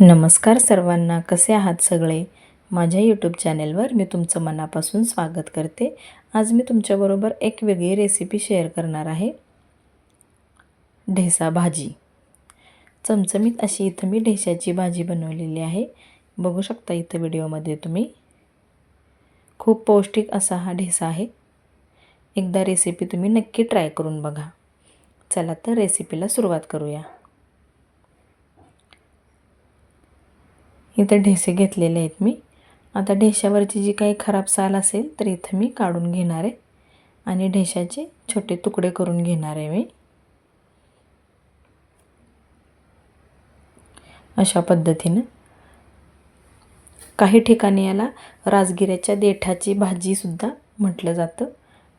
नमस्कार सर्वांना कसे आहात सगळे? माझ्या यूट्यूब चॅनेलवर मी तुमचं मनापासून स्वागत करते. आज मी तुमच्याबरोबर एक वेगळी रेसिपी शेअर करणार आहे. ढेसा भाजी. चमचमीत अशी इथं मी ढेशाची भाजी बनवलेली आहे. बघू शकता इथं व्हिडिओमध्ये तुम्ही. खूप पौष्टिक असा हा ढेसा आहे. एकदा रेसिपी तुम्ही नक्की ट्राय करून बघा. चला तर रेसिपीला सुरुवात करूया. इथं ढेसे घेतलेले आहेत मी. आता ढेशावरची जी काही खराब साल असेल तर इथं मी काढून घेणार आहे. आणि ढेशाचे छोटे तुकडे करून घेणार आहे मी. अशा पद्धतीनं. काही ठिकाणी याला राजगिऱ्याच्या देठाची भाजीसुद्धा म्हटलं जातं.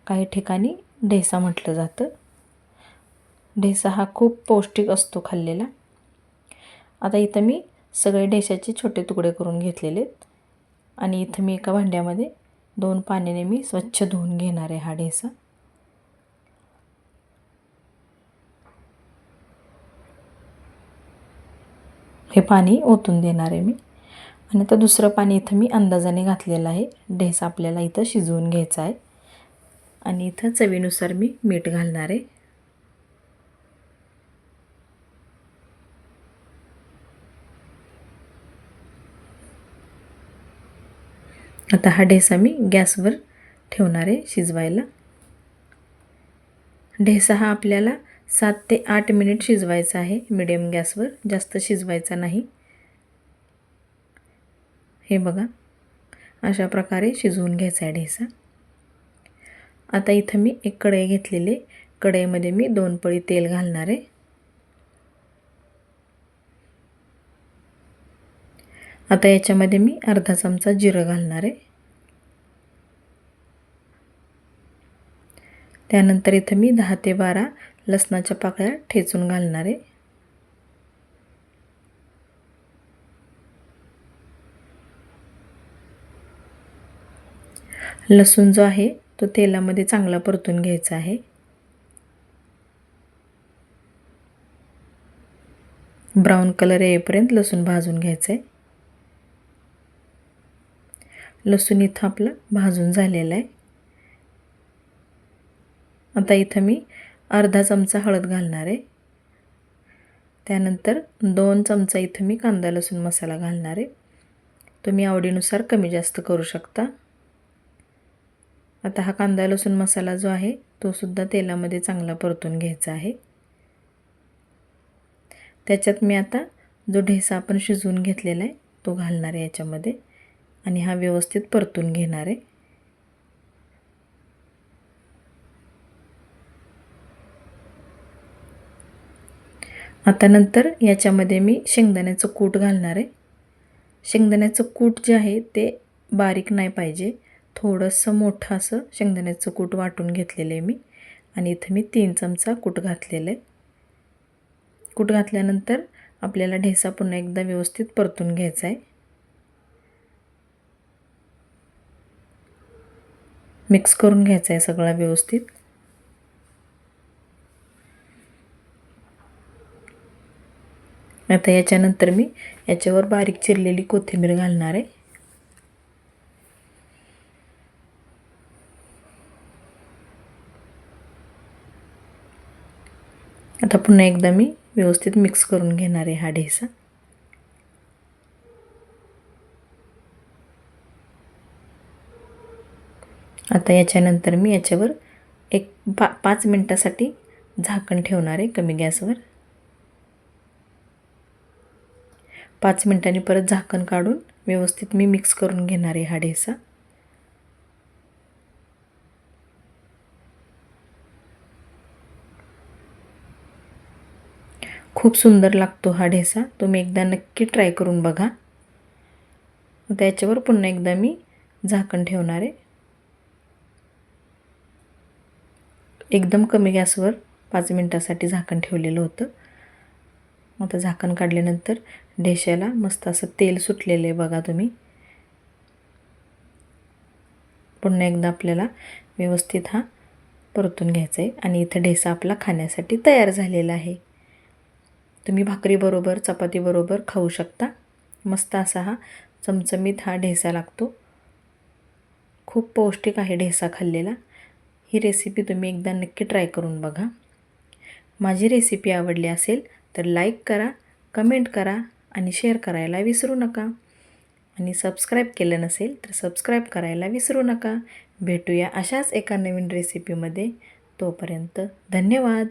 काही ठिकाणी ढेसा म्हटलं जातं. ढेसा हा खूप पौष्टिक असतो खाल्लेला. आता इथं मी सगळे डेशाचे छोटे तुकडे करून घेतलेले आहेत. आणि इथं मी एका भांड्यामध्ये दोन पाण्याने मी स्वच्छ धुवून घेणार आहे हा ढेसा हे पाणी ओतून देणार आहे मी. आणि आता दुसरं पाणी इथं मी अंदाजाने घातलेलं आहे. ढेसा आपल्याला इथं शिजवून घ्यायचा आहे. आणि इथं चवीनुसार मी मीठ घालणार आहे. आता हा ढेसा मी गॅसवर ठेवणार आहे शिजवायला. ढेसा हा आपल्याला सात ते आठ मिनिट शिजवायचा आहे मिडियम गॅसवर जास्त शिजवायचा नाही. हे बघा अशा प्रकारे शिजवून घ्यायचा आहे ढेसा. आता इथं मी एक कढई घेतलेली कढईमध्ये मी दोन पळी तेल घालणार आहे. आता याच्यामध्ये मी अर्धा चमचा जिरं घालणार आहे. त्यानंतर इथं मी दहा ते बारा लसणाच्या पाकळ्या ठेचून घालणार आहे. लसूण जो आहे तो तेलामध्ये चांगला परतून घ्यायचा आहे. ब्राऊन कलर येईपर्यंत लसूण भाजून घ्यायचं आहे लसूण इथं आपलं भाजून झालेलं आहे. आता इथं मी अर्धा चमचा हळद घालणार आहे. त्यानंतर दोन चमचा इथं मी कांदा लसूण मसाला घालणार आहे. तुम्ही आवडीनुसार कमी जास्त करू शकता. आता हा कांदा लसूण मसाला जो आहे तो सुद्धा तेलामध्ये चांगला परतून घ्यायचा आहे. त्याच्यात मी आता जो ढेसा आपण शिजवून घेतलेला आहे तो घालणार आहे याच्यामध्ये. आणि हा व्यवस्थित परतून घेणार आहे. आता नंतर याच्यामध्ये मी शेंगदाण्याचं कूट घालणार आहे. शेंगदाण्याचं कूट जे आहे ते बारीक नाही पाहिजे. थोडंसं मोठं असं शेंगदाण्याचं कूट वाटून घेतलेलं आहे मी. आणि इथं मी तीन चमचा कूट घातलेलं आहे. कूट घातल्यानंतर आपल्याला ढेसा पुन्हा एकदा व्यवस्थित परतून घ्यायचा आहे. मिक्स करून घ्यायचा आहे सगळा व्यवस्थित. आता याच्यानंतर मी याच्यावर बारीक चिरलेली कोथिंबीर घालणार आहे. आता पुन्हा एकदा मी व्यवस्थित मिक्स करून घेणार आहे हा ढेसा. आता याच्यानंतर मी याच्यावर एक पा पाच मिनटासाठी झाकण ठेवणार आहे कमी गॅसवर. पाच मिनटांनी परत झाकण काढून व्यवस्थित मी मिक्स करून घेणार आहे हा ढेसा. खूप सुंदर लागतो हा ढेसा. तुम्ही एकदा नक्की ट्राय करून बघा. त्याच्यावर पुन्हा एकदा मी झाकण ठेवणार आहे. एकदम कमी गॅसवर पाच मिनटासाठी झाकण ठेवलेलं होतं. आता झाकण काढल्यानंतर ढेशाला मस्त असं तेल सुटलेलं आहे बघा तुम्ही. पुन्हा एकदा आपल्याला व्यवस्थित हा परतून घ्यायचा आहे आणि इथं ढेसा आपला खाण्यासाठी तयार झालेला आहे. तुम्ही भाकरीबरोबर चपातीबरोबर खाऊ शकता. मस्त असा हा चमचमीत हा ढेसा लागतो. खूप पौष्टिक आहे ढेसा खाल्लेला. ही रेसिपी तुम्ही एकदा नक्की ट्राय करून बघा. माझी रेसिपी आवडली असेल तर लाईक करा कमेंट करा आणि शेअर करायला विसरू नका. आणि सबस्क्राईब केलं नसेल तर सबस्क्राईब करायला विसरू नका. भेटूया अशाच एका नवीन रेसिपीमध्ये तोपर्यंत धन्यवाद.